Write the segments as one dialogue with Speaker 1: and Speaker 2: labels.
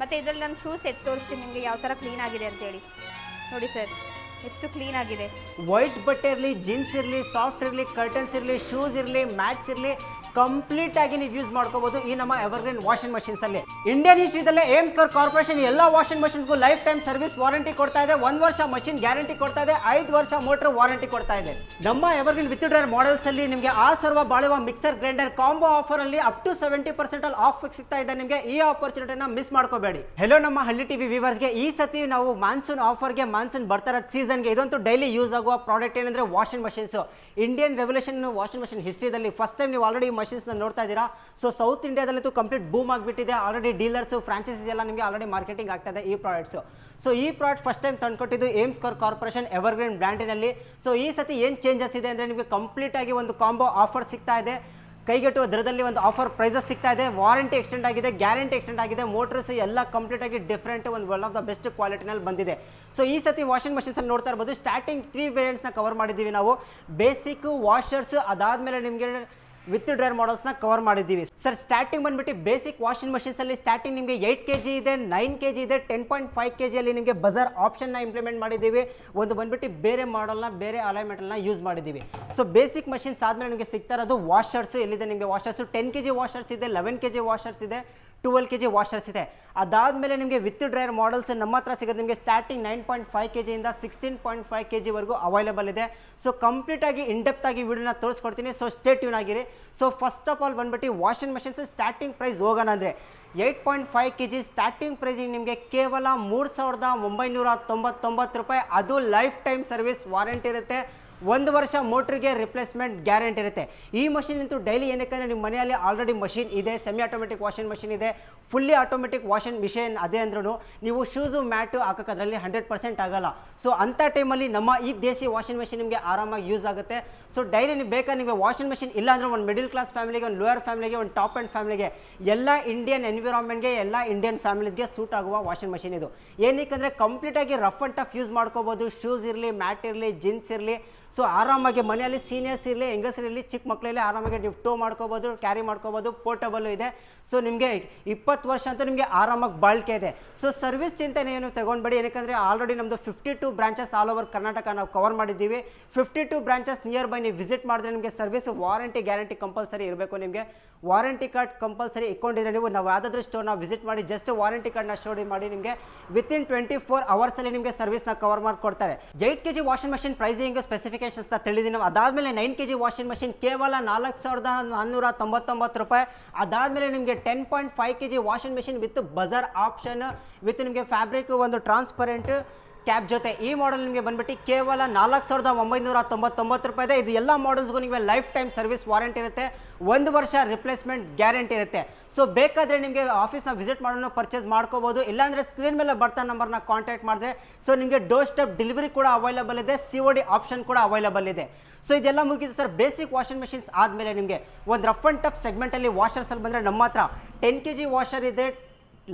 Speaker 1: ಮತ್ತು ಇದರಲ್ಲಿ ನಾನು ಶೂಸ್ ಎತ್ತು ತೋರಿಸ್ತೀನಿ ನಿಮಗೆ ಯಾವ ಥರ ಕ್ಲೀನ್ ಆಗಿದೆ ಅಂತೇಳಿ ನೋಡಿ ಸರ್ ಎಷ್ಟು ಕ್ಲೀನ್ ಆಗಿದೆ.
Speaker 2: ವೈಟ್ ಬಟ್ಟೆ ಇರಲಿ ಜೀನ್ಸ್ ಇರಲಿ ಸಾಫ್ಟ್ ಇರಲಿ ಕರ್ಟನ್ಸ್ ಇರಲಿ ಶೂಸ್ ಇರಲಿ ಮ್ಯಾಟ್ಸ್ ಇರಲಿ ಕಂಪ್ಲೀಟ್ ಆಗಿ ನೀವು ಯೂಸ್ ಮಾಡ್ಕೋಬಹುದು ಈ ನಮ್ಮ ಎವರ್ಗ್ರೀನ್ ವಾಷಿಂಗ್ ಮಷಿನ್ಸ್ ಅಲ್ಲಿ. ಇಂಡಿಯನ್ ಹಿಸ್ಟ್ರಿದಲ್ಲೇ ಏಮ್ಸ್ ಕರ್ ಕಾರ್ಪೊರೇಷನ್ ಎಲ್ಲ ವಾಷಿಂಗ್ ಮಷಿನ್ಸ್ಗೂ ಲೈಫ್ ಟೈಮ್ ಸರ್ವಿಸ್ ವಾರಂಟಿ ಕೊಡ್ತಾ ಇದೆ, ಒಂದು ವರ್ಷ ಮಷಿನ್ ಗ್ಯಾರಂಟಿ ಕೊಡ್ತಾ ಇದೆ, ಐದು ವರ್ಷ ಮೋಟರ್ ವಾರಂಟಿ ಕೊಡ್ತಾ ಇದೆ. ನಮ್ಮ ಎವರ್ಗ್ರೀನ್ ವಿತ್ ಡ್ರೈರ್ ಮಾಡೆಲ್ಸ್ ಅಲ್ಲಿ ನಿಮಗೆ ಆ ಸರ್ವ ಬಾಳುವ ಮಿಕ್ಸರ್ ಗ್ರೈಂಡರ್ ಕಾಂಬೋ ಆಫರ್ ಅಲ್ಲಿ ಅಪ್ ಟು ಸೆವೆಂಟಿ ಪರ್ಸೆಂಟ್ ಅಲ್ಲಿ ಆಫ್ ಸಿಗ್ತಾ ಇದೆ ನಿಮಗೆ. ಈ ಆಪರ್ಚುನಿಟಿನ ಮಿಸ್ ಮಾಡ್ಕೋಬೇಡಿ. ಹೆಲೋ ನಮ್ಮ ಹಳ್ಳಿ ಟಿವಿ ಗೆ, ಈ ಸತಿ ನಾವು ಮಾನ್ಸೂನ್ ಆಫರ್ಗೆ ಮಾನ್ಸೂನ್ ಬರ್ತಾರ ಸೀಸನ್ಗೆ ಇದಂತೂ ಡೈಲಿ ಯೂಸ್ ಆಗುವ ಪ್ರಾಡಕ್ಟ್ ಏನಂದ್ರೆ washing machines Indian revolution washing machine ಹಿಸ್ಟ್ರಿದಲ್ಲಿ first time ನೀವು ಆಲ್ರೆಡಿ ಮಷಿನ್ಸ್ನ ನೋಡ್ತಾ ಇದ್ದೀರಾ? ಸೊ ಸೌತ್ ಇಂಡಿಯಾದಲ್ಲಂತೂ ಕಂಪ್ಲೀಟ್ ಬೂಮ್ ಆಗಿಬಿಟ್ಟಿದೆ. ಆಲ್ರೆಡಿ ಡೀಲರ್ಸು ಫ್ರಾಂಚೈಸೀಸ್ ಎಲ್ಲ ನಿಮಗೆ ಆಲ್ರೆಡಿ ಮಾರ್ಕೆಟಿಂಗ್ ಆಗ್ತಾ ಇದೆ ಈ ಪ್ರಾಡಕ್ಟ್ಸ್ ಸೊ ಈ ಪ್ರಾಡಕ್ಟ್ ಫಸ್ಟ್ ಟೈಮ್ ತಂದ್ಕೊಟ್ಟಿದ್ದು ಏಮ್ಸ್ ಕಾರ್ ಕಾರ್ಪೊರೇಷನ್ ಎವರ್ಗ್ರೀನ್ ಬ್ರ್ಯಾಂಡಿನಲ್ಲಿ ಸೊ ಈ ಸತಿ ಏನು ಚೇಂಜಸ್ ಇದೆ ಅಂದರೆ ನಿಮಗೆ ಕಂಪ್ಲೀಟ್ ಆಗಿ ಒಂದು ಕಾಂಬೋ ಆಫರ್ ಸಿಗ್ತಾ ಇದೆ. ಕೈಗೆಟುವ ದರದಲ್ಲಿ ಒಂದು ಆಫರ್ ಪ್ರೈಸಸ್ ಸಿಗ್ತಾ ಇದೆ. ವಾರಂಟಿ ಎಕ್ಸ್ಟೆಂಡ್ ಆಗಿದೆ ಗ್ಯಾರಂಟಿ ಎಕ್ಸ್ಟೆಂಡ್ ಆಗಿದೆ. ಮೋಟರ್ಸ್ ಎಲ್ಲ ಕಂಪ್ಲೀಟ್ ಆಗಿ ಡಿಫ್ರೆಂಟ್ ಒಂದು ಒನ್ ಆಫ್ ದ ಬೆಸ್ಟ್ ಕ್ವಾಲಿಟಿನಲ್ಲಿ ಬಂದಿದೆ. ಸೊ ಈ ಸತಿ ವಾಷಿಂಗ್ ಮಷಿನ್ಸ್ ಅಲ್ಲಿ ನೋಡ್ತಾ ಇರ್ಬೋದು. ಸ್ಟಾರ್ಟಿಂಗ್ ತ್ರೀ ವೇರಿಯಂಟ್ಸ್ನ ಕವರ್ ಮಾಡಿದ್ದೀವಿ ನಾವು. ಬೇಸಿಕ್ ವಾಷರ್ಸ್ ಅದಾದಮೇಲೆ ನಿಮಗೆ ವಿತ್ ಡ್ರೈರ್ ಮಾಡಲ್ಸ್ನ ಕವರ್ ಮಾಡಿದ್ದೀವಿ. ಸರ್ ಸ್ಟಾರ್ಟಿಂಗ್ ಬಂದ್ಬಿಟ್ಟು ಬೇಸಿಕ್ ವಾಷಿಂಗ್ ಮಷಿನ್ಸ್ ಅಲ್ಲಿ ಸ್ಟಾರ್ಟಿಂಗ್ ನಿಮಗೆ ಏಯ್ಟ್ ಕೆ ಜಿ ಇದೆ ನೈನ್ ಕೆ ಜಿ ಇದೆ ಟೆನ್ ಪಾಯಿಂಟ್ ಫೈವ್ ಕೆ ಜಿಯಲ್ಲಿ ನಿಮಗೆ ಬಜಾರ್ ಆಪ್ಷನ್ನ ಇಂಪ್ಲಿಮೆಂಟ್ ಮಾಡಿದ್ದೀವಿ. ಒಂದು ಬಂದ್ಬಿಟ್ಟು ಬೇರೆ ಮಾಡಲ್ನ ಬೇರೆ ಅಲೈನ್ಮೆಂಟಲ್ನ ಯೂಸ್ ಮಾಡಿದ್ದೀವಿ. ಸೊ ಬೇಸಿಕ್ ಮಷಿನ್ಸ್ ಆದಮೇಲೆ ನಿಮಗೆ ಸಿಗ್ತಾ ಇರೋದು ವಾಷರ್ಸ್ ಎಲ್ಲಿದೆ ನಿಮಗೆ? Washers ten K G washers ಇದೆ ಲೆವೆನ್ ಕೆ ಜಿ ವಾಷರ್ಸ್ ಇದೆ. ಟ್ವೆಲ್ ಕೆ ಜಿ ವಾಷರ್ಸ್ ಇದೆ. ಅದಾದಮೇಲೆ ನಿಮಗೆ ವಿತ್ ಡ್ರೈಯರ್ ಮಾಡಲ್ಸ್ ನಮ್ಮ ಹತ್ರ ಸಿಗೋದು ನಿಮಗೆ starting nine point five K ಜಿಯಿಂದ sixteen point five K ಜಿವರೆಗೂ ಅವೈಲೇಬಲ್ ಇದೆ. ಸೊ ಕಂಪ್ಲೀಟಾಗಿ ಇನ್ಡೆಪ್ತ್ ಆಗಿ ವಿಡಿಯೋನ ತೋರಿಸ್ಕೊಡ್ತೀನಿ. ಸೊ ಸ್ಟೇ ಟ್ಯೂನ್ ಆಗಿರಿ. ಸೊ ಫಸ್ಟ್ ಆಫ್ ಆಲ್ ಬಂದ್ಬಿಟ್ಟು ವಾಷಿಂಗ್ ಮಷಿನ್ಸ್ ಸ್ಟಾರ್ಟಿಂಗ್ ಪ್ರೈಸ್ ಹೋಗೋಣ ಅಂದರೆ eight point five K G starting ಪ್ರೈಸಿಗೆ ನಿಮಗೆ ಕೇವಲ ಮೂರು ಸಾವಿರದ ಒಂಬೈನೂರ ತೊಂಬತ್ತೊಂಬತ್ತು ರೂಪಾಯಿ. ಅದು ಲೈಫ್ ಟೈಮ್ ಸರ್ವಿಸ್ ವಾರಂಟಿ ಇರುತ್ತೆ. ಒಂದು ವರ್ಷ ಮೋಟ್ರಿಗೆ ರಿಪ್ಲೇಸ್ಮೆಂಟ್ ಗ್ಯಾರಂಟಿ ಇರುತ್ತೆ. ಈ ಮಷಿನ್ ಅಂತೂ ಡೈಲಿ ಏನಕ್ಕೆ ನಿಮ್ಮ ಮನೆಯಲ್ಲಿ ಆಲ್ರೆಡಿ ಮಷಿನ್ ಇದೆ ಸೆಮಿ ಆಟೋಮೆಟಿಕ್ ವಾಷಿಂಗ್ ಮಷಿನ್ ಇದೆ ಫುಲ್ಲಿ ಆಟೋಮೆಟಿಕ್ ವಾಷಿಂಗ್ ಮಿಷಿನ್ ಅದೇ ಅಂದ್ರೂ ನೀವು ಶೂಸು ಮ್ಯಾಟು ಹಾಕೋಕೆ ಅದರಲ್ಲಿ ಹಂಡ್ರೆಡ್ ಪರ್ಸೆಂಟ್ ಆಗೋಲ್ಲ. ಸೊ ಅಂಥ ಟೈಮಲ್ಲಿ ನಮ್ಮ ಈ ದೇಸಿ ವಾಷಿಂಗ್ ಮಷಿನ್ ನಿಮಗೆ ಆರಾಮಾಗಿ ಯೂಸ್ ಆಗುತ್ತೆ. ಸೊ ಡೈಲಿ ನೀವು ಬೇಕಾದ್ರೆ ನಿಮಗೆ ವಾಷಿಂಗ್ ಮಷಿನ್ ಇಲ್ಲ ಅಂದರೆ ಒಂದು ಮಿಡಿಲ್ ಕ್ಲಾಸ್ ಫ್ಯಾಮಿಲಿಗೆ ಒಂದು ಲೋಯರ್ ಫ್ಯಾಮಿಲಿಗೆ ಒಂದು ಟಾಪ್ ಆ್ಯಂಡ್ ಫ್ಯಾಮಿಲಿಗೆ ಎಲ್ಲ ಇಂಡಿಯನ್ ಎನ್ವಿರಾನ್ಮೆಂಟ್ಗೆ ಎಲ್ಲ ಇಂಡಿಯನ್ ಫ್ಯಾಮಿಲೀಸ್ಗೆ ಸೂಟ್ ಆಗುವ ವಾಷಿಂಗ್ ಮಷಿನ್ ಇದು. ಏನಕ್ಕೆ ಅಂದರೆ ಕಂಪ್ಲೀಟಾಗಿ ರಫ್ ಆ್ಯಂಡ್ ಟಫ್ ಯೂಸ್ ಮಾಡ್ಕೋಬೋದು. ಶೂಸ್ ಇರಲಿ ಮ್ಯಾಟ್ ಇರಲಿ ಜೀನ್ಸ್ ಇರಲಿ. ಸೊ ಆರಾಮಾಗಿ ಮನೆಯಲ್ಲಿ ಸೀನಿಯರ್ಸ್ ಇರಲಿ ಇರಲಿ, ಚಿಕ್ಕ ಮಕ್ಕಳಲ್ಲಿ ಆರಾಮಾಗಿ ನೀವು ಟೋ ಮಾಡ್ಕೋಬೋದು ಕ್ಯಾರಿ ಮಾಡ್ಕೋಬೋದು ಪೋರ್ಟಬಲ್ಲು ಇದೆ. ಸೊ ನಿಮಗೆ ಇಪ್ಪತ್ತು ವರ್ಷ ಅಂತೂ ನಿಮಗೆ ಆರಾಮಾಗಿ ಬಾಳ್ಕೆ ಇದೆ. ಸೊ ಸರ್ವಿಸ್ ಚಿಂತನೆ ಏನು ತಗೊಂಡ್ಬೇಡಿ. ಏನಕ್ಕೆ ಆಲ್ರೆಡಿ ನಮ್ಮದು fifty two branches all over Karnataka ನಾವು ಕವರ್ ಮಾಡಿದ್ದೀವಿ. Fifty two branches near by ನೀವು ವಿಸಿಟ್ ಮಾಡಿದ್ರೆ ನಿಮಗೆ ಸರ್ವಿಸ್ ವಾರಂಟಿ ಗ್ಯಾರಂಟಿ ಕಂಪಲ್ಸರಿ ಇರಬೇಕು ನಿಮಗೆ. ವಾರಂಟಿ ಕಾರ್ಡ್ ಕಂಪಲ್ಸರಿ ಇಕ್ಕೊಂಡಿದ್ರೆ ನೀವು, ನಾವು ಯಾವುದಾದ್ರೂ ಸ್ಟೋರ್ನ ವಿಸಿಟ್ ಮಾಡಿ ಜಸ್ಟ್ ವಾರಂಟಿ ಕಾರ್ಡ್ನ ಸ್ಟೋರಿ ಮಾಡಿ ನಿಮಗೆ ವಿತಿನ್ ಟ್ವೆಂಟಿ ಫೋರ್ ಅವರ್ಸಲ್ಲಿ ನಿಮಗೆ ಸರ್ವಿಸ್ನ ಕವರ್ ಮಾಡಿ ಕೊಡ್ತಾರೆ eight K G washing machine pricing specifications ತಿಳಿದಿ ನಾವು ಅದಾದಮೇಲೆ nine K G washing machine ಕೇವಲ ನಾಲ್ಕು ಸಾವಿರದ ನಾನ್ನೂರ ತೊಂಬತ್ತೊಂಬತ್ತು ರೂಪಾಯಿ. ಅದಾದಮೇಲೆ ನಿಮಗೆ ten point five K G washing machine with buzzer option with ನಿಮಗೆ ಫ್ಯಾಬ್ರಿಕ್ ಒಂದು ಟ್ರಾನ್ಸ್ಪರೆಂಟ್ ಕ್ಯಾಪ್ ಜೊತೆ ಈ ಮಾಡೆಲ್ ನಿಮಗೆ ಬಂದ್ಬಿಟ್ಟು ಕೇವಲ ನಾಲ್ಕು ಸಾವಿರದ ಒಂಬೈನೂರ ತೊಂಬತ್ತೊಂಬತ್ತು ರೂಪಾಯಿ ಇದೆ ಇದು ಎಲ್ಲ ಮಾಡೆಲ್ಸ್ಗೂ ನಿಮಗೆ ಲೈಫ್ ಟೈಮ್ ಸರ್ವಿಸ್ ವಾರಂಟಿ ಇರುತ್ತೆ. ಒಂದು ವರ್ಷ ರಿಪ್ಲೇಸ್ಮೆಂಟ್ ಗ್ಯಾರಂಟಿ ಇರುತ್ತೆ. ಸೊ ಬೇಕಾದರೆ ನಿಮಗೆ ಆಫೀಸ್ನ ವಿಸಿಟ್ ಮಾಡೋಣ ಪರ್ಚೇಸ್ ಮಾಡ್ಕೋಬೋದು. ಇಲ್ಲಾಂದರೆ ಸ್ಕ್ರೀನ್ ಮೇಲೆ ಬರ್ತಾ ನಂಬರ್ನ ಕಾಂಟ್ಯಾಕ್ಟ್ ಮಾಡಿದ್ರೆ ಸೊ ನಿಮಗೆ ಡೋರ್ ಸ್ಟೆಪ್ ಡೆಲಿವರಿ ಕೂಡ ಅವೈಲೇಬಲ್ ಇದೆ ಸಿ ಒ ಡಿ ಆಪ್ಷನ್ ಕೂಡ ಅವೈಲೇಬಲ್ ಇದೆ. ಸೊ ಇದೆಲ್ಲ ಮುಗಿದು ಸರ್ ಬೇಸಿಕ್ ವಾಷಿಂಗ್ ಮೆಷಿನ್ಸ್ ಆದಮೇಲೆ ನಿಮಗೆ ಒಂದು ರಫ್ ಆ್ಯಂಡ್ ಟಫ್ ಸೆಗ್ಮೆಂಟಲ್ಲಿ ವಾಷರ್ಸಲ್ಲಿ ಬಂದರೆ ನಮ್ಮ ಹತ್ರ ಟೆನ್ ಕೆ ಜಿ ವಾಷರ್ ಇದೆ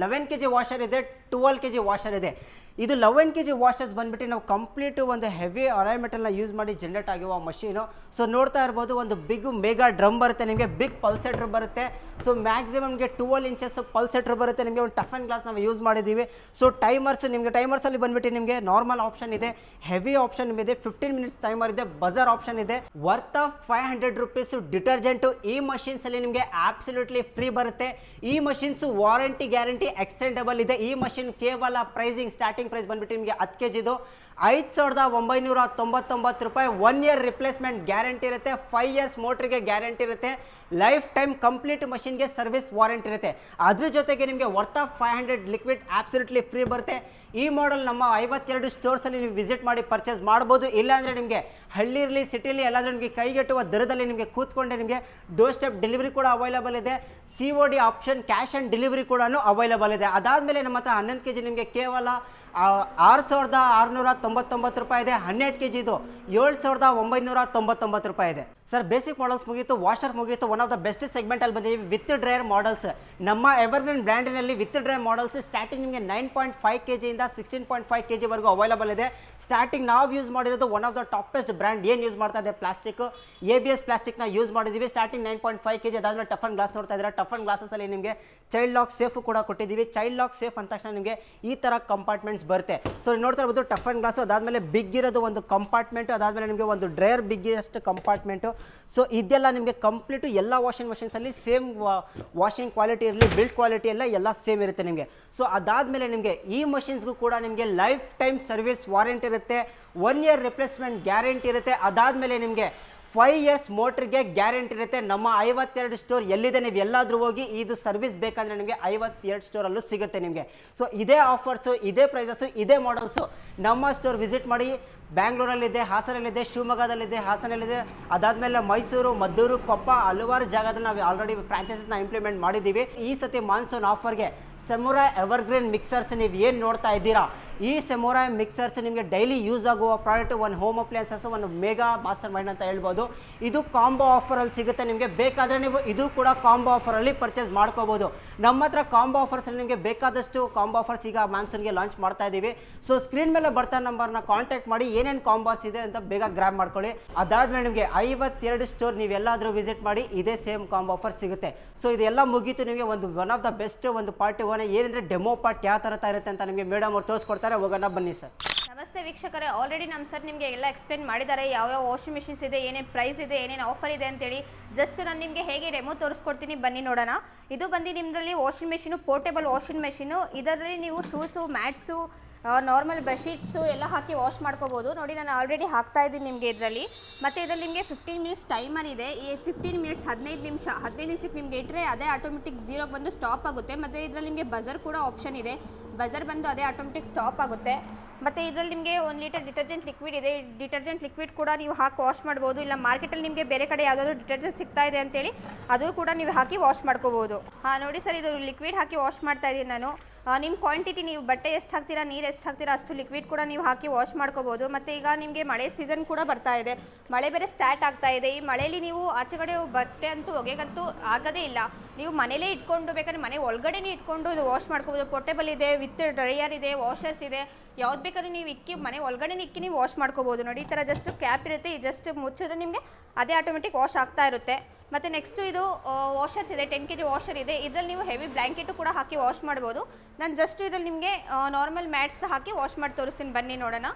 Speaker 2: ಲೆವೆನ್ ಕೆ ಜಿ ವಾಷರ್ ಇದೆ ಟ್ವೆಲ್ ಕೆ ಜಿ ವಾಷರ್ ಇದೆ. ಇದು ಲವ್ ಕೆ ಜಿ ವಾಷರ್ಸ್ ಬಂದ್ಬಿಟ್ಟು ನಾವು ಕಂಪ್ಲೀಟ್ ಒಂದು ಹೆವಿ ಅರೈಮೆಟಲ್ನ ಯೂಸ್ ಮಾಡಿ ಜನರೇಟ್ ಆಗಿರುವ ಮಷೀನು ಸೊ ನೋಡ್ತಾ ಇರ್ಬೋದು ಒಂದು ಬಿಗ್ ಮೇಗಾ ಡ್ರಮ್ ಬರುತ್ತೆ ನಿಮಗೆ ಬಿಗ್ ಪಲ್ಸೆಟ್ರ್ ಬರುತ್ತೆ. ಸೊ ಮ್ಯಾಕ್ಸಿಮಮ್ಗೆ ಟುವೆಲ್ ಇಂಚಸ್ ಪಲ್ಸೆಟ್ರ್ ಬರುತ್ತೆ ನಿಮಗೆ, ಒಂದು ಟಫನ್ ಗ್ಲಾಸ್ ನಾವು ಯೂಸ್ ಮಾಡಿದ್ದೀವಿ ಸೊ ಟೈಮರ್ಸ್ ನಿಮಗೆ ಟೈಮರ್ಸಲ್ಲಿ ಬಂದ್ಬಿಟ್ಟು ನಿಮಗೆ ನಾರ್ಮಲ್ ಆಪ್ಷನ್ ಇದೆ ಹೆವಿ ಆಪ್ಷನ್ ಇದೆ ಫಿಫ್ಟೀನ್ ಮಿನಿಟ್ಸ್ ಟೈಮರ್ ಇದೆ ಬಜರ್ ಆಪ್ಷನ್ ಇದೆ. Worth of five hundred rupees detergent ಈ ಮಷೀನ್ಸಲ್ಲಿ ನಿಮಗೆ ಆಬ್ಸಲ್ಯೂಟ್ಲಿ ಫ್ರೀ ಬರುತ್ತೆ. ಈ ಮಷೀನ್ಸ್ ವಾರಂಟಿ ಗ್ಯಾರಂಟಿ ಎಕ್ಸ್ಟೆಂಡಬಲ್ ಇದೆ. ಈ ಮಷೀನ್ ಕೇವಲ ಪ್ರೈಸಿಂಗ್ ಸ್ಟಾರ್ಟಿಂಗ್ ಪ್ರೈಸ್ ಬಂದ್ಬಿಟ್ಟು ನಿಮಗೆ ಹತ್ತು ಕೆ ಜಿದು ಐದು ಸಾವಿರದ ಒಂಬೈನೂರ ತೊಂಬತ್ತೊಂಬತ್ತು ರೂಪಾಯಿ ಒನ್ ಇಯರ್ ರಿಪ್ಲೇಸ್ಮೆಂಟ್ ಗ್ಯಾರಂಟಿ ಇರುತ್ತೆ. ಫೈವ್ ಇಯರ್ಸ್ ಮೋಟ್ರಿಗೆ ಗ್ಯಾರಂಟಿ ಇರುತ್ತೆ. ಲೈಫ್ ಟೈಮ್ ಕಂಪ್ಲೀಟ್ ಮಷಿನ್ಗೆ ಸರ್ವಿಸ್ ವಾರಂಟಿ ಇರುತ್ತೆ. ಅದ್ರ ಜೊತೆಗೆ ನಿಮಗೆ worth of five hundred liquid absolutely free ಬರುತ್ತೆ. ಈ ಮಾಡೆಲ್ ನಮ್ಮ ಐವತ್ತೆರಡು ಸ್ಟೋರ್ಸಲ್ಲಿ ನೀವು ವಿಸಿಟ್ ಮಾಡಿ ಪರ್ಚೇಸ್ ಮಾಡ್ಬೋದು. ಇಲ್ಲಾಂದರೆ ನಿಮಗೆ ಹಳ್ಳಿ ಇರಲಿ ಸಿಟಿಲಿ ಎಲ್ಲಾದರೂ ನಿಮಗೆ ಕೈಗೆಟುವ ದರದಲ್ಲಿ ನಿಮಗೆ ಕೂತ್ಕೊಂಡೆ ನಿಮಗೆ ಡೋರ್ ಸ್ಟೆಪ್ ಡೆಲಿವರಿ ಕೂಡ ಅವೈಲೇಬಲ್ ಇದೆ. C O D option cash and delivery ಕೂಡ ಅವೈಲೇಬಲ್ ಇದೆ. ಅದಾದಮೇಲೆ ನಮ್ಮ ಹತ್ರ ಹನ್ನೊಂದು ಕೆ ಜಿ ನಿಮಗೆ ಕೇವಲ ಆರು ಸಾವಿರದ ಆರುನೂರ ತೊಂಬತ್ತೊಂಬತ್ತು ರೂಪಾಯಿ ಇದೆ, ಹನ್ನೆರಡು ಕೆ ಜಿದು ಏಳು ಸಾವಿರದ ಒಂಬೈನೂರ ತೊಂಬತ್ತೊಂಬತ್ತು ರೂಪಾಯಿ ಇದೆ. ಸರ್ ಬೇಸಿಕ್ ಮಾಡಲ್ಸ್ ಮುಗೀತು ವಾಷರ್ ಮುಗೀತು one of the best segment ಅಲ್ಲಿ ಬಂದಿದ್ದೀವಿ ವಿತ್ ಡ್ರೈಯರ್ ಮಾಡಲ್ಸ್ ನಮ್ಮ ಎವರ್ಗ್ರೀನ್ ಬ್ರ್ಯಾಂಡಿನಲ್ಲಿ ವಿತ್ ಡ್ರೈಯರ್ ಮಾಡಲ್ಸ್ ಸ್ಟಾರ್ಟಿಂಗ್ ನಿಮಗೆ ನೈನ್ ಪಾಯಿಂಟ್ ಫೈವ್ ಕೆ ಜಿಯಿಂದ ಸಿಕ್ಸ್ಟೀನ್ ಪಾಯಿಂಟ್ ಫೈವ್ ಕೆ ಜಿವರೆಗೂ ಅವೈಲೇಬಲ್ ಇದೆ. ಸ್ಟಾರ್ಟಿಂಗ್ ನಾವು ಯೂಸ್ ಮಾಡಿರೋದು one of the toppest brand ಏನು ಯೂಸ್ ಮಾಡ್ತಾ ಇದೆ? ಪ್ಲಾಸ್ಟಿಕ್ ಎ ಬಿ ಎಸ್ ಪ್ಲಾಸ್ಟಿಕ್ನ ಯೂಸ್ ಮಾಡಿದ್ದೀವಿ. Starting nine point five K G ಅದಾದ್ಮೇಲೆ ಟಫನ್ ಗ್ಲಾಸ್ ನೋಡ್ತಾ ಇದ್ದಾರೆ? ಟಫನ್ ಗ್ಲಾಸಸ್ಸಲ್ಲಿ ನಿಮಗೆ ಚೈಲ್ಡ್ ಲಾಕ್ ಸೇಫ್ ಕೂಡ ಕೊಟ್ಟಿದ್ದೀವಿ. ಚೈಲ್ಡ್ ಲಾಕ್ ಸೇಫ್ ಅಂದ ತಕ್ಷಣ ನಿಮಗೆ ಈ ಥರ ಕಂಪಾರ್ಟ್ಮೆಂಟ್ಸ್ ಬರುತ್ತೆ. ಸೊ ನೋಡ್ತಾ ಇರ್ಬೋದು ಟಫನ್ ಆ್ಯಂಡ್ ಗ್ಲಾಸು ಅದಾದಮೇಲೆ ಬಿಗ್ ಇರೋದು ಒಂದು ಕಂಪಾರ್ಟ್ಮೆಂಟು ಅದಾದಮೇಲೆ ನಿಮಗೆ ಒಂದು ಡ್ರೈಯರ್ ಬಿಗ್ಗಿಯಷ್ಟು ಕಂಪಾರ್ಟ್ಮೆಂಟು ಸೊ ಇದೆಲ್ಲ ನಿಮಗೆ ಕಂಪ್ಲೀಟು ಎಲ್ಲ ವಾಷಿಂಗ್ ಮಷಿನ್ಸಲ್ಲಿ ಸೇಮ್ ವಾಷಿಂಗ್ ಕ್ವಾಲಿಟಿ ಇರಲಿ ಬಿಲ್ಡ್ ಕ್ವಾಲಿಟಿ ಎಲ್ಲ ಎಲ್ಲ ಸೇಮ್ ಇರುತ್ತೆ ನಿಮಗೆ. ಸೊ ಅದಾದಮೇಲೆ ನಿಮಗೆ ಈ ಮಷಿನ್ಸ್ಗೂ ಕೂಡ ನಿಮಗೆ ಲೈಫ್ ಟೈಮ್ ಸರ್ವಿಸ್ ವಾರಂಟಿ ಇರುತ್ತೆ. ಒನ್ ಇಯರ್ ರಿಪ್ಲೇಸ್ಮೆಂಟ್ ಗ್ಯಾರಂಟಿ ಇರುತ್ತೆ. ಅದಾದಮೇಲೆ ನಿಮಗೆ ಫೈವ್ ಇಯರ್ಸ್ ಮೋಟ್ರಿಗೆ ಗ್ಯಾರಂಟಿ ಇರುತ್ತೆ. ನಮ್ಮ ಐವತ್ತೆರಡು ಸ್ಟೋರ್ ಎಲ್ಲಿದೆ? ನೀವು ಎಲ್ಲಾದರೂ ಹೋಗಿ ಇದು ಸರ್ವಿಸ್ ಬೇಕಂದರೆ ನಿಮಗೆ ಐವತ್ತೆರಡು ಸ್ಟೋರಲ್ಲೂ ಸಿಗುತ್ತೆ ನಿಮಗೆ. ಸೊ ಇದೇ ಆಫರ್ಸು ಇದೇ ಪ್ರೈಸಸ್ಸು ಇದೇ ಮಾಡಲ್ಸು ನಮ್ಮ ಸ್ಟೋರ್ ವಿಸಿಟ್ ಮಾಡಿ, ಬ್ಯಾಂಗ್ಳೂರಲ್ಲಿದೆ, ಹಾಸನಲ್ಲಿದೆ, ಶಿವಮೊಗ್ಗದಲ್ಲಿದೆ, ಹಾಸನಲ್ಲಿದೆ. ಅದಾದಮೇಲೆ ಮೈಸೂರು, ಮದ್ದೂರು, ಕೊಪ್ಪ, ಹಲವಾರು ಜಾಗದಲ್ಲಿ ನಾವು ಆಲ್ರೆಡಿ ಫ್ರಾಂಚೈಸಸ್ನ ಇಂಪ್ಲಿಮೆಂಟ್ ಮಾಡಿದ್ದೀವಿ. ಈ ಸತಿ ಮಾನ್ಸೂನ್ ಆಫರ್ಗೆ ಸೆಮುರಾ ಎವರ್ಗ್ರೀನ್ ಮಿಕ್ಸರ್ಸ್ ನೀವು ಏನು ನೋಡ್ತಾ ಇದ್ದೀರಾ? ಈ ಸೆಮೋರಾ ಮಿಕ್ಸರ್ಸ್ ನಿಮಗೆ ಡೈಲಿ ಯೂಸ್ ಆಗುವ ಪ್ರಾಡಕ್ಟ್ ಒಂದು ಹೋಮ್ ಅಪ್ಲಯನ್ಸಸ್ ಒಂದು ಮೇಗಾ ಮಾಸ್ಟರ್ ಮೈಂಡ್ ಅಂತ ಹೇಳ್ಬೋದು. ಇದು ಕಾಂಬೋ ಆಫರಲ್ಲಿ ಸಿಗುತ್ತೆ ನಿಮಗೆ. ಬೇಕಾದರೆ ನೀವು ಇದು ಕೂಡ ಕಾಂಬೋ ಆಫರಲ್ಲಿ ಪರ್ಚೇಸ್ ಮಾಡ್ಕೋಬೋದು. ನಮ್ಮ ಹತ್ರ ಕಾಂಬೋ ಆಫರ್ಸಲ್ಲಿ ನಿಮಗೆ ಬೇಕಾದಷ್ಟು ಕಾಂಬೋ ಆಫರ್ಸ್ ಈಗ ಮಾನ್ಸೂನ್ಗೆ ಲಾಂಚ್ ಮಾಡ್ತಾ ಇದ್ದೀವಿ ಸೊ ಸ್ಕ್ರೀನ್ ಮೇಲೆ ಬರ್ತಾ ನಂಬರ್ನ ಕಾಂಟ್ಯಾಕ್ಟ್ ಮಾಡಿ ಏನೇನು ಕಾಂಬೋಸ್ ಇದೆ ಅಂತ ಬೇಗ ಗ್ರ್ಯಾಬ್ ಮಾಡ್ಕೊಳ್ಳಿ. ಅದಾದಮೇಲೆ ನಿಮಗೆ ಐವತ್ತೆರಡು ಸ್ಟೋರ್ ನೀವು ಎಲ್ಲಾದರೂ ವಿಸಿಟ್ ಮಾಡಿ ಇದೇ ಸೇಮ್ ಕಾಂಬೋ ಆಫರ್ ಸಿಗುತ್ತೆ. ಸೊ ಇದೆಲ್ಲ ಮುಗೀತು ನಿಮಗೆ ಒಂದು ಒನ್ ಆಫ್ ದ ಬೆಸ್ಟ್ ಒಂದು ಪಾರ್ಟಿ ಒನ್ ಏನಂದ್ರೆ ಡೆಮೋ ಪಾರ್ಟ್ ಯಾವ ಥರ ಇರುತ್ತೆ ಅಂತ ನಿಮಗೆ ಮೇಡಮ್ ಅವ್ರು ತೋರಿಸ್ಕೊಡ್ತಾರೆ, ಹೋಗೋಣ ಬನ್ನಿ ಸರ್.
Speaker 1: ನಮಸ್ತೆ ವೀಕ್ಷಕರೇ. ಆಲ್ರೆಡಿ ನಮ್ಮ ಸರ್ ನಿಮಗೆ ಎಲ್ಲ ಎಕ್ಸ್ಪ್ಲೇನ್ ಮಾಡಿದ್ದಾರೆ. ಯಾವ್ಯಾವ ವಾಷಿಂಗ್ ಮಿಷಿನ್ಸ್ ಇದೆ, ಏನೇನು ಪ್ರೈಸ್ ಇದೆ, ಏನೇನು ಆಫರ್ ಇದೆ ಅಂತೇಳಿ. ಜಸ್ಟ್ ನಾನು ನಿಮಗೆ ಹೇಗೆ ಡೆಮೋ ತೋರಿಸ್ಕೊಡ್ತೀನಿ ಬನ್ನಿ ನೋಡೋಣ. ಇದು ಬಂದು ನಿಮ್ಮದ್ರಲ್ಲಿ washing machine portable washing machine ಇದರಲ್ಲಿ ನೀವು ಶೂಸು ಮ್ಯಾಟ್ಸು ನಾರ್ಮಲ್ ಬೆಡ್ಶೀಟ್ಸು ಎಲ್ಲ ಹಾಕಿ ವಾಶ್ ಮಾಡ್ಕೋಬೋದು. ನೋಡಿ, ನಾನು ಆಲ್ರೆಡಿ ಹಾಕ್ತಾ ಇದ್ದೀನಿ ನಿಮಗೆ ಇದರಲ್ಲಿ. ಮತ್ತು ಇದರಲ್ಲಿ ನಿಮಗೆ ಫಿಫ್ಟೀನ್ ಮಿನಿಟ್ಸ್ ಟೈಮರ್ ಇದೆ. ಈ ಫಿಫ್ಟೀನ್ ಮಿನಿಟ್ಸ್ ಹದಿನೈದು ನಿಮಿಷ, ಹದಿನೈದು ನಿಮಿಷಕ್ಕೆ ನಿಮಗೆ ಇಟ್ಟರೆ ಅದೇ ಆಟೋಮೆಟಿಕ್ ಝೀರೋಗೆ ಬಂದು ಸ್ಟಾಪ್ ಆಗುತ್ತೆ. ಮತ್ತು ಇದರಲ್ಲಿ ನಿಮಗೆ ಬಜರ್ ಕೂಡ ಆಪ್ಷನ್ ಇದೆ. ಬಜರ್ ಬಂದು ಅದೇ ಆಟೋಮೆಟಿಕ್ ಸ್ಟಾಪ್ ಆಗುತ್ತೆ. ಮತ್ತು ಇದರಲ್ಲಿ ನಿಮಗೆ ಒಂದು ಲೀಟರ್ ಡಿಟರ್ಜೆಂಟ್ ಲಿಕ್ವಿಡ್ ಇದೆ. ಡಿಟರ್ಜೆಂಟ್ ಲಿಕ್ವಿಡ್ ಕೂಡ ನೀವು ಹಾಕಿ ವಾಶ್ ಮಾಡ್ಬೋದು. ಇಲ್ಲ ಮಾರ್ಕೆಟಲ್ಲಿ ನಿಮಗೆ ಬೇರೆ ಕಡೆ ಯಾವುದಾದ್ರು ಡಿಟರ್ಜೆಂಟ್ ಸಿಗ್ತಾ ಇದೆ ಅಂತೇಳಿ, ಅದು ಕೂಡ ನೀವು ಹಾಕಿ ವಾಶ್ ಮಾಡ್ಕೋಬೋದು. ಹಾಂ, ನೋಡಿ ಸರ್ ಇದು ಲಿಕ್ವಿಡ್ ಹಾಕಿ ವಾಶ್ ಮಾಡ್ತಾ ಇದ್ದೀನಿ ನಾನು. ನಿಮ್ಮ ಕ್ವಾಂಟಿಟಿ ನೀವು ಬಟ್ಟೆ ಎಷ್ಟು ಹಾಕ್ತೀರಾ, ನೀರು ಎಷ್ಟು ಹಾಕ್ತೀರಾ, ಅಷ್ಟು ಲಿಕ್ವಿಡ್ ಕೂಡ ನೀವು ಹಾಕಿ ವಾಶ್ ಮಾಡ್ಕೋಬೋದು. ಮತ್ತು ಈಗ ನಿಮಗೆ ಮಳೆ ಸೀಸನ್ ಕೂಡ ಬರ್ತಾ ಇದೆ. ಮಳೆ ಬೇರೆ ಸ್ಟಾರ್ಟ್ ಆಗ್ತಾ ಇದೆ. ಈ ಮಳೆಯಲ್ಲಿ ನೀವು ಆಚೆ ಕಡೆ ಬಟ್ಟೆ ಅಂತೂ ಒಗೆಗಂತೂ ಆಗೋದೇ ಇಲ್ಲ. ನೀವು ಮನೇಲೇ ಇಟ್ಕೊಂಡು ಬೇಕಾದ್ರೆ ಮನೆ ಒಳಗಡೆನೇ ಇಟ್ಕೊಂಡು ಇದು ವಾಶ್ ಮಾಡ್ಕೋಬೋದು. ಪೋರ್ಟೇಬಲ್ ಇದೆ ವಿತ್ ಡ್ರೈಯರ್ ಇದೆ ವಾಷರ್ಸ್ ಇದೆ. ಯಾವ್ದು ಬೇಕಾದ್ರೆ ನೀವು ಇಕ್ಕಿ, ಮನೆ ಒಳಗಡೆ ಇಕ್ಕಿ ನೀವು ವಾಶ್ ಮಾಡ್ಕೋಬೋದು. ನೋಡಿ, ಈ ಥರ ಜಸ್ಟ್ ಕ್ಯಾಪ್ ಇರುತ್ತೆ. ಈ ಜಸ್ಟ್ ಮುಚ್ಚಿದ್ರೆ ನಿಮಗೆ ಅದೇ ಆಟೋಮೆಟಿಕ್ ವಾಶ್ ಆಗ್ತಾ ಇರುತ್ತೆ. ಮತ್ತು ನೆಕ್ಸ್ಟು ಇದು ವಾಷರ್ಸ್ ಇದೆ ಟೆನ್ ಕೆ ಜಿ ವಾಷರ್ ಇದೆ. ಇದರಲ್ಲಿ ನೀವು ಹೆವಿ ಬ್ಲ್ಯಾಂಕೆಟು ಕೂಡ ಹಾಕಿ ವಾಶ್ ಮಾಡ್ಬೋದು. ನಾನು ಜಸ್ಟ್ ಇದರಲ್ಲಿ ನಿಮಗೆ ನಾರ್ಮಲ್ ಮ್ಯಾಟ್ಸ್ ಹಾಕಿ ವಾಶ್ ಮಾಡಿ ತೋರಿಸ್ತೀನಿ. ಬನ್ನಿ ನೋಡೋಣ.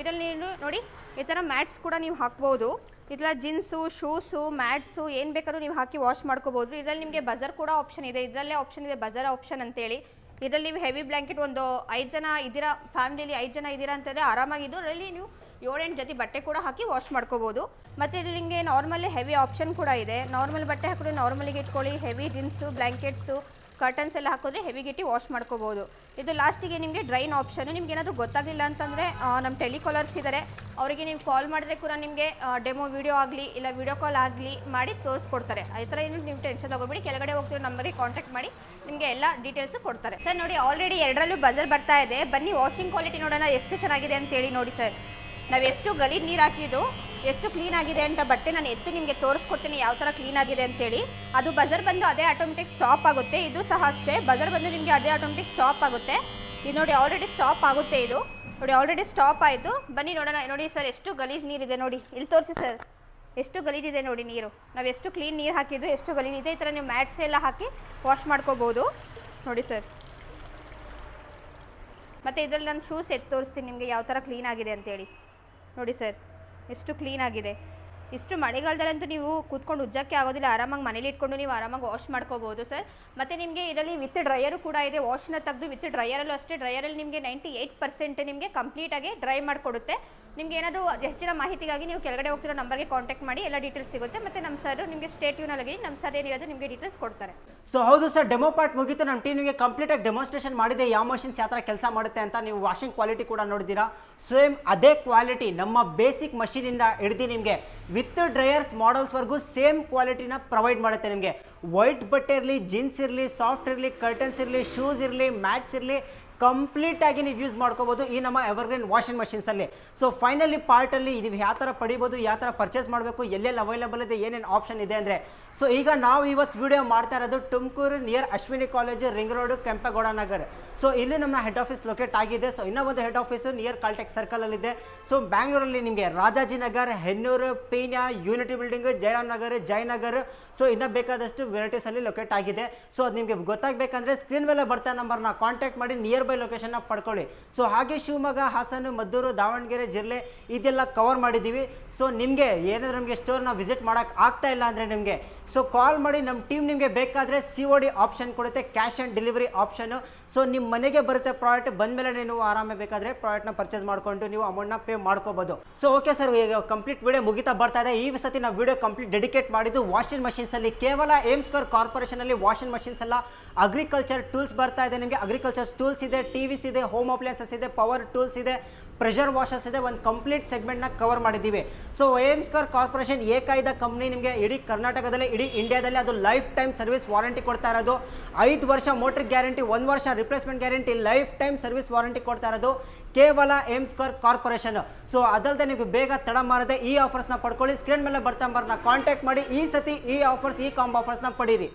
Speaker 1: ಇದರಲ್ಲಿ ನೀವು ನೋಡಿ, ಈ ಥರ ಮ್ಯಾಟ್ಸ್ ಕೂಡ ನೀವು ಹಾಕ್ಬೋದು. ಇದೆಲ್ಲ ಜೀನ್ಸು ಶೂಸು ಮ್ಯಾಟ್ಸು ಏನು ಬೇಕಾದ್ರೂ ನೀವು ಹಾಕಿ ವಾಶ್ ಮಾಡ್ಕೋಬೋದು. ಇದರಲ್ಲಿ ನಿಮಗೆ ಬಜರ್ ಕೂಡ ಆಪ್ಷನ್ ಇದೆ. ಇದರಲ್ಲೇ ಆಪ್ಷನ್ ಇದೆ ಬಜರ್ ಆಪ್ಷನ್ ಅಂತೇಳಿ. ಇದರಲ್ಲಿ ನೀವು ಹೆವಿ ಬ್ಲ್ಯಾಂಕೆಟ್ ಒಂದು ಐದು ಜನ ಇದ್ದೀರಾ ಫ್ಯಾಮಿಲಿಲಿ ಐದು ಜನ ಇದ್ದೀರಾ ಅಂತಂದರೆ ಆರಾಮಾಗಿದ್ದು. ಅದರಲ್ಲಿ ನೀವು ಏಳೆಂಟು ಜೊತೆ ಬಟ್ಟೆ ಕೂಡ ಹಾಕಿ ವಾಶ್ ಮಾಡ್ಕೋಬೋದು. ಮತ್ತು ಇಲ್ಲಿ ನಿಮಗೆ ನಾರ್ಮಲಿ ಹೆವಿ ಆಪ್ಷನ್ ಕೂಡ ಇದೆ. ನಾರ್ಮಲ್ ಬಟ್ಟೆ ಹಾಕಿದ್ರೆ ನಾರ್ಮಲಿಗೆ ಇಟ್ಕೊಳ್ಳಿ. ಹೆವಿ ಜೀನ್ಸು ಬ್ಲ್ಯಾಂಕೆಟ್ಸು ಕರ್ಟನ್ಸ್ ಎಲ್ಲ ಹಾಕಿದ್ರೆ ಹೆವಿಗಿಟ್ಟು ವಾಶ್ ಮಾಡ್ಕೋಬೋದು. ಇದು ಲಾಸ್ಟಿಗೆ ನಿಮಗೆ ಡ್ರೈನ್ ಆಪ್ಷನ್ ನಿಮ್ಗೆ ಏನಾದರೂ ಗೊತ್ತಾಗಲಿಲ್ಲ ಅಂತಂದರೆ ನಮ್ಮ ಟೆಲಿಕಾಲರ್ಸ್ ಇದ್ದಾರೆ ಅವರಿಗೆ ನೀವು ಕಾಲ್ ಮಾಡಿದ್ರೆ ಕೂಡ ನಿಮಗೆ ಡೆಮೋ ವೀಡಿಯೋ ಆಗಲಿ, ಇಲ್ಲ ವೀಡಿಯೋ ಕಾಲ್ ಆಗಲಿ ಮಾಡಿ ತೋರಿಸ್ಕೊಡ್ತಾರೆ. ಆ ಥರ ಏನು ನೀವು ಟೆನ್ಷನ್ ತೊಗೊಬೇಡಿ. ಕೆಳಗಡೆ ಹೋಗ್ತಿರೋ ನಂಬರಿಗೆ ಕಾಂಟ್ಯಾಕ್ಟ್ ಮಾಡಿ ನಿಮಗೆ ಎಲ್ಲ ಡೀಟೇಲ್ಸು ಕೊಡ್ತಾರೆ. ಸರ್, ನೋಡಿ ಆಲ್ರೆಡಿ ಎರಡರಲ್ಲೂ ಬಜರ್ ಬರ್ತಾ ಇದೆ. ಬನ್ನಿ ವಾಷಿಂಗ್ ಕ್ವಾಲಿಟಿ ನೋಡೋಣ, ಎಷ್ಟು ಚೆನ್ನಾಗಿದೆ ಅಂತೇಳಿ ನೋಡಿ, ಸರ್. ನಾವು ಎಷ್ಟು ಗಲೀಜು ನೀರು ಹಾಕಿದ್ದು ಎಷ್ಟು ಕ್ಲೀನ್ ಆಗಿದೆ ಅಂತ ಬಟ್ಟೆ ನಾನು ಎತ್ತು ನಿಮಗೆ ತೋರಿಸ್ಕೊಡ್ತೀನಿ ಯಾವ ಥರ ಕ್ಲೀನ್ ಆಗಿದೆ ಅಂತೇಳಿ. ಅದು ಬಜರ್ ಬಂದು ಅದೇ ಆಟೋಮೆಟಿಕ್ ಸ್ಟಾಪ್ ಆಗುತ್ತೆ, ಇದು ಸಹ ಅಷ್ಟೇ. ಬಜರ್ ಬಂದು ನಿಮಗೆ ಅದೇ ಆಟೋಮೆಟಿಕ್ ಸ್ಟಾಪ್ ಆಗುತ್ತೆ. ಇದು ನೋಡಿ ಆಲ್ರೆಡಿ ಸ್ಟಾಪ್ ಆಗುತ್ತೆ ಇದು. ನೋಡಿ ಆಲ್ರೆಡಿ ಸ್ಟಾಪ್ ಆಯಿತು. ಬನ್ನಿ ನೋಡೋಣ, ನೋಡಿ ಸರ್ ಎಷ್ಟು ಗಲೀಜು ನೀರಿದೆ ನೋಡಿ. ಇಲ್ಲಿ ತೋರಿಸಿ ಸರ್ ಎಷ್ಟು ಗಲೀಜಿದೆ ನೋಡಿ ನೀರು. ನಾವು ಎಷ್ಟು ಕ್ಲೀನ್ ನೀರು ಹಾಕಿದ್ದು, ಎಷ್ಟು ಗಲೀಜಿದೆ ಈ ಥರ ನೀವು ಮ್ಯಾಟ್ಸ್ ಎಲ್ಲ ಹಾಕಿ ವಾಶ್ ಮಾಡ್ಕೋಬೋದು. ನೋಡಿ ಸರ್ ಮತ್ತು ಇದರಲ್ಲಿ ನಾನು ಶೂಸ್ ಎತ್ತು ತೋರಿಸ್ತೀನಿ ನಿಮಗೆ ಯಾವ ಥರ ಕ್ಲೀನ್ ಆಗಿದೆ ಅಂತೇಳಿ. ನೋಡಿ ಸರ್, ಎಷ್ಟು ಕ್ಲೀನ್ ಆಗಿದೆ. ಇಷ್ಟು ಮಳೆಗಾಲದಲ್ಲಂತೂ ನೀವು ಕೂತ್ಕೊಂಡು ಉಜ್ಜಕ್ಕೆ ಆಗೋದಿಲ್ಲ, ಆರಾಮಾಗಿ ಮನೇಲಿ ಇಟ್ಕೊಂಡು ನೀವು ಆರಾಮಾಗಿ ವಾಶ್ ಮಾಡ್ಕೋಬೋದು ಸರ್. ಮತ್ತು ನಿಮಗೆ ಇದರಲ್ಲಿ ವಿತ್ ಡ್ರೈಯರು ಕೂಡ ಇದೆ ವಾಶ್ನ ತೆಗೆದು ವಿತ್ ಡ್ರೈಯರಲ್ಲೂ ಅಷ್ಟೇ ಡ್ರೈಯರಲ್ಲಿ ನಿಮಗೆ ನೈಂಟಿ ಏಯ್ಟ್ ಪರ್ಸೆಂಟ್ ನಿಮಗೆ ಕಂಪ್ಲೀಟಾಗಿ ಡ್ರೈ ಮಾಡಿಕೊಡುತ್ತೆ. ನಿಮ್ಗೆ ಏನಾದರೂ ಹೆಚ್ಚಿನ ಮಾಹಿತಿಗಾಗಿ ನೀವು ಕೆಳಗಡೆ ಹೋಗ್ತಿರೋ ನಂಬರ್ಗೆ ಕಾಂಟ್ಯಾಕ್ಟ್ ಮಾಡಿ, ಎಲ್ಲ ಡೀಟೇಲ್ಸ್ ಸಿಗುತ್ತೆ. ಮತ್ತೆ ನಮ್ಮ ಸರ್ ನಿಮಗೆ ಸ್ಟೇಟ್ ಯೂನಲ್ಲಿ ನಮ್ಮ ಸರ್ ಏನಿರೋದು ನಿಮಗೆ ಡೀಟೇಲ್ಸ್ ಕೊಡ್ತಾರೆ.
Speaker 2: ಸೊ ಹೌದು ಸರ್ ಡೆಮೋ ಪಾರ್ಟ್ ಮುಗಿತು. ನಮ್ಮ ಟೀಮ್ ನಿಮಗೆ ಕಂಪ್ಲೀಟಾಗಿ ಡೆಮೋಸ್ಟ್ರೇಷನ್ ಮಾಡಿದೆ. ಯಾವ ಮಷಿನ್ಸ್ ಯಾವ ಥರ ಕೆಲಸ ಮಾಡುತ್ತೆ ಅಂತ ನೀವು ವಾಷಿಂಗ್ ಕ್ವಾಲಿಟಿ ಕೂಡ ನೋಡಿದ್ದೀರಾ. ಸೇಮ್ ಅದೇ ಕ್ವಾಲಿಟಿ ನಮ್ಮ ಬೇಸಿಕ್ ಮಷೀನಿಂದ ಹಿಡಿದು ನಿಮಗೆ ವಿತ್ ಡ್ರೈಯರ್ಸ್ ಮಾಡಲ್ಸ್ವರೆಗೂ ಸೇಮ್ ಕ್ವಾಲಿಟಿನ ಪ್ರೊವೈಡ್ ಮಾಡುತ್ತೆ ನಿಮಗೆ. ವೈಟ್ ಬಟ್ಟೆ ಇರಲಿ ಜೀನ್ಸ್ ಇರಲಿ ಸಾಫ್ಟ್ ಇರಲಿ ಕರ್ಟನ್ಸ್ ಇರಲಿ ಶೂಸ್ ಇರಲಿ ಮ್ಯಾಟ್ಸ್ ಇರಲಿ ಕಂಪ್ಲೀಟ್ ಆಗಿ ನೀವು ಯೂಸ್ ಮಾಡ್ಕೋಬೋದು ಈ ನಮ್ಮ ಎವರ್ಗ್ರೀನ್ ವಾಷಿಂಗ್ ಮಷಿನ್ಸಲ್ಲಿ ಸೊ ಫೈನಲಿ ಪಾರ್ಟಲ್ಲಿ ನೀವು ಯಾವ ಥರ ಪಡಿಬೋದು, ಯಾವ ಥರ ಪರ್ಚೇಸ್ ಮಾಡಬೇಕು, ಎಲ್ಲೆಲ್ಲಿ ಅವೈಲೇಬಲ್ ಇದೆ, ಏನೇನು ಆಪ್ಷನ್ ಇದೆ ಅಂದರೆ. ಸೊ ಈಗ ನಾವು ಇವತ್ತು ವಿಡಿಯೋ ಮಾಡ್ತಾ ಇರೋದು Tumakuru near Ashwini college ring road Kempegowda Nagar. So ಇಲ್ಲಿ ನಮ್ಮ ಹೆಡ್ ಆಫೀಸ್ ಲೊಕೇಟ್ ಆಗಿದೆ. ಸೊ ಇನ್ನೂ ಒಂದು ಹೆಡ್ ಆಫೀಸು ನಿಯರ್ ಕಾಲ್ಟೆಕ್ ಸರ್ಕಲಲ್ಲಿದೆ ಸೊ ಬ್ಯಾಂಗ್ಳೂರಲ್ಲಿ ನಿಮಗೆ Rajajinagar Hennur Peenya unity building Jayaram Nagar Jayanagar so ಇನ್ನೂ ಬೇಕಾದಷ್ಟು ವೆರೈಟೀಸಲ್ಲಿ ಲೊಕೇಟ್ ಆಗಿದೆ. ಸೊ ಅದು ನಿಮಗೆ ಗೊತ್ತಾಗಬೇಕಂದ್ರೆ ಸ್ಕ್ರೀನ್ ಮೇಲೆ ಬರ್ತಾ ನಂಬರ್ನ ಕಾಂಟ್ಯಾಕ್ಟ್ ಮಾಡಿ ನಿಯರ್ ಬೈ ಲೊಕೇಶನ್ನ ಪಡ್ಕೊಳ್ಳಿ. ಸೊ ಹಾಗೆ ಶಿವಮೊಗ್ಗ, ಹಾಸನ, ಮದ್ದೂರು, ದಾವಣಗೆರೆ ಜಿಲ್ಲೆ ಇದೆಲ್ಲ ಕವರ್ ಮಾಡಿದ್ದೀವಿ ಸೊ ನಿಮಗೆ ಏನಾದರೂ ನಮಗೆ ಸ್ಟೋರ್ನ ವಿಸಿಟ್ ಮಾಡೋಕ್ಕೆ ಆಗ್ತಾ ಇಲ್ಲ ಅಂದರೆ ನಿಮಗೆ. ಸೊ ಕಾಲ್ ಮಾಡಿ ನಮ್ಮ ಟೀಮ್ ನಿಮಗೆ ಬೇಕಾದರೆ ಸಿ ಒ ಡಿ ಆಪ್ಷನ್ ಕೊಡುತ್ತೆ cash on delivery option so ನಿಮ್ಮ ಮನೆಗೆ ಬರುತ್ತೆ ಪ್ರಾಡಕ್ಟ್ ಬಂದಮೇಲೆ ನೀವು ಆರಾಮೇ ಬೇಕಾದರೆ ಪ್ರಾಡಕ್ಟ್ನ ಪರ್ಚೇಸ್ ಮಾಡಿಕೊಂಡು ನೀವು ಅಮೌಂಟ್ನ ಪೇ ಮಾಡ್ಕೋಬೋದು. ಸೊ ಓಕೆ ಸರ್ ಈಗ ಕಂಪ್ಲೀಟ್ ವಿಡಿಯೋ ಮುಗಿತಾ ಬರ್ತಾ ಇದೆ. ಈ ಸತಿ ನಾವು ವಿಡಿಯೋ ಕಂಪ್ಲೀಟ್ ಡೆಡಿಕೇಟ್ ಮಾಡಿದ್ದು ವಾಷಿಂಗ್ ಮಷಿನ್ಸಲ್ಲಿ ಕೇವಲ ಏಮ್ ಸ್ಕೋರ್ ಕಾರ್ಪೊರೇಷನಲ್ಲಿ ವಾಷಿಂಗ್ ಮಷಿನ್ಸ್ ಎಲ್ಲ ಅಗ್ರಿಕಲ್ಚರ್ ಟೂಲ್ಸ್ ಬರ್ತಾ ಇದೆ ನಿಮಗೆ. ಅಗ್ರಿಕಲ್ಚರ್ ಟೂಲ್ಸ್ ಇದೆ ಟಿವಿಸ್ ಇದೆ ಹೋಮ್ ಅಪ್ಲಯನ್ಸಸ್ ಇದೆ ಪವರ್ ಟೂಲ್ಸ್ ಇದೆ. ಪ್ರೆಷರ್ ವಾಷರ್ಸ್ ಇದೆ, ಒಂದು ಕಂಪ್ಲೀಟ್ ಸೆಗ್ಮೆಂಟ್ನ ಕವರ್ ಮಾಡಿದ್ದೀವಿ. ಸೊ ಸ್ಕೋರ್ ಕಾರ್ಪೊರೇಷನ್ ಏಕಾಯ್ದ ಕಂಪ್ನಿ ನಿಮಗೆ ಇಡೀ ಕರ್ನಾಟಕದಲ್ಲಿ, ಇಡೀ ಇಂಡಿಯಾದಲ್ಲಿ ಅದು ಲೈಫ್ ಟೈಮ್ ಸರ್ವಿಸ್ ವಾರಂಟಿ ಕೊಡ್ತಾ ಇರೋದು. ಐದು ವರ್ಷ ಮೋಟ್ರ್ ಗ್ಯಾರಂಟಿ ಒಂದು ವರ್ಷ replacement guarantee lifetime service warranty ಕೊಡ್ತಾ ಇರೋದು ಕೇವಲ ಸ್ಕೋರ್ ಕಾರ್ಪೊರೇಷನ್ ಸೊ ಅದಲ್ಲದೆ ನೀವು ಬೇಗ ತಡ ಮಾಡದೆ ಈ ಆಫರ್ಸ್ನ ಪಡ್ಕೊಳ್ಳಿ. ಸ್ಕ್ರೀನ್ ಮೇಲೆ ಬರ್ತಾ ಕಾಂಟ್ಯಾಕ್ಟ್ ಮಾಡಿ. ಈ ಸತಿ ಈ ಆಫರ್ಸ್ ಈ ಕಾಂಬ್ ಆಫರ್ಸ್ನ ಪಡೀರಿ.